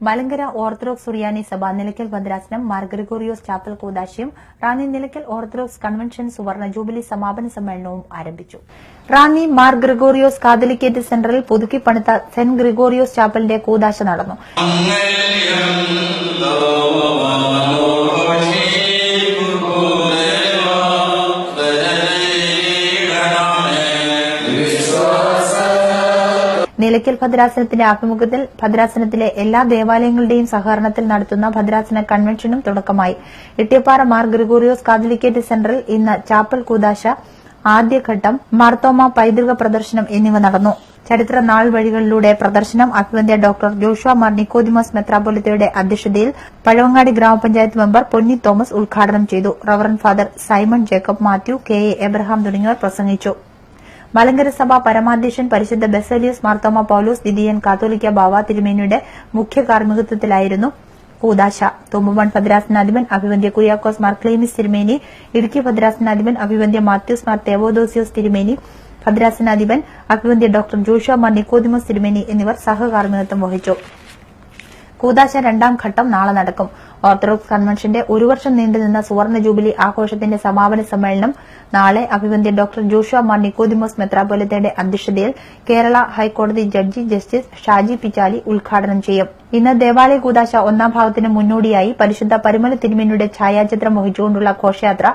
Malankara orthodox സുറിയാനി സഭ നിലയ്ക്കൽ ഭദ്രാസനം Mar Gregorios chapel കൂതാശയും റാന്നി നിലയ്ക്കൽ ഓർത്തഡോക്സ് കൺവെൻഷൻ സുവർണ ജൂബിലി സമാപന സമ്മേളനവും ആരംഭിച്ചു. റാന്നി മാർ ഗ്രിഗോറിയോസ് കാതലിക്കേറ്റ് സെന്ററിൽ പുതുക്കി പണിത സെന്റ് ഗ്രിഗോറിയോസ് ചാപ്പലിന്റെ കൂതാശ നടന്നു. നിലയ്ക്കൽ ഭദ്രാസനത്തിന്റെ ആഭിമുഖ്യത്തിൽ ഭദ്രാസനത്തിലെ എല്ലാ ദേവാലയങ്ങളുടെയും സഹകരണത്തിൽ നടത്തുന്ന ഭദ്രാസന കൺവെൻഷനും തുടക്കമായി. ഇട്ടിയപ്പാറ മാർ ഗ്രിഗോറിയോസ് കാതലിക്കേറ്റ് സെന്ററിൽ ഇന്ന് ചാപ്പൽ കൂതാശ ആദ്യഘട്ടം മാർത്തോമ പൈതൃക പ്രദർശനം എന്നിവ നടന്നു. ചരിത്ര നാൾ വഴികളിലൂടെ പ്രദർശനം അഭിവന്ധ്യ ഡോക്ടർ ജോഷുവ മാർ നിക്കോദിമോസ് മെത്രാപൊലിത്തയുടെ അധ്യക്ഷതയിൽ പഴവങ്ങാടി ഗ്രാമപഞ്ചായത്ത് മെമ്പർ പൊന്നി തോമസ് ഉദ്ഘാടനം ചെയ്തു. Reverend father Simon Jacob Mathew K A Abraham തുടങ്ങിയവർ പ്രസംഗിച്ചു. മലങ്കര സഭ പരമാധ്യക്ഷൻ പരിശുദ്ധ ബെസലിയസ് മാർത്തോമ പൌലോസ് ദിദിയൻ കാത്തോലിക്ക ബാവ തിരുമേനിയുടെ മുഖ്യ കാർമ്മികത്വത്തിലായിരുന്നു കൂതാശ തുമ്പുമൺ ഭദ്രാസനാധിപൻ അഭിവന്ധ്യ കുര്യാക്കോസ് മാർ ക്ലീമിസ് തിരുമേനി ഇടുക്കി ഭദ്രാസനാധിപൻ അഭിവന്ധ്യ മാത്യൂസ് മാർ തേവോദോസിയോസ് തിരുമേനി ഭദ്രാസനാധിപൻ അഭിവന്ധ്യ ഡോക്ടർ ജോഷ മാർ നിക്കോദിമോസ് തിരുമേനി എന്നിവർ സഹകാർമ്മികത്വം വഹിച്ചു. കൂതാശ രണ്ടാം ഘട്ടം നാളെ നടക്കും. ഓർത്തഡോക്സ് കൺവെൻഷന്റെ ഒരു വർഷം നീണ്ടുനിന്ന സുവർണ ജൂബിലി ആഘോഷത്തിന്റെ സമാപന സമ്മേളനം നാളെ അഭിവന്ധ്യ ഡോക്ടർ ജോഷുവ മാർ നിക്കോദിമോസ് മെത്രാപൊലിത്തയുടെ അധ്യക്ഷതയിൽ കേരള ഹൈക്കോടതി ജഡ്ജി ജസ്റ്റിസ് ഷാജി പിച്ചാലി ഉദ്ഘാടനം ചെയ്യും. ഇന്ന് ദേവാലയ കൂതാശ ഒന്നാം ഭാഗത്തിന് മുന്നോടിയായി പരിശുദ്ധ പരിമല തിരുമേനിയുടെ ഛായാചിത്രം വഹിച്ചുകൊണ്ടുള്ള ഘോഷയാത്ര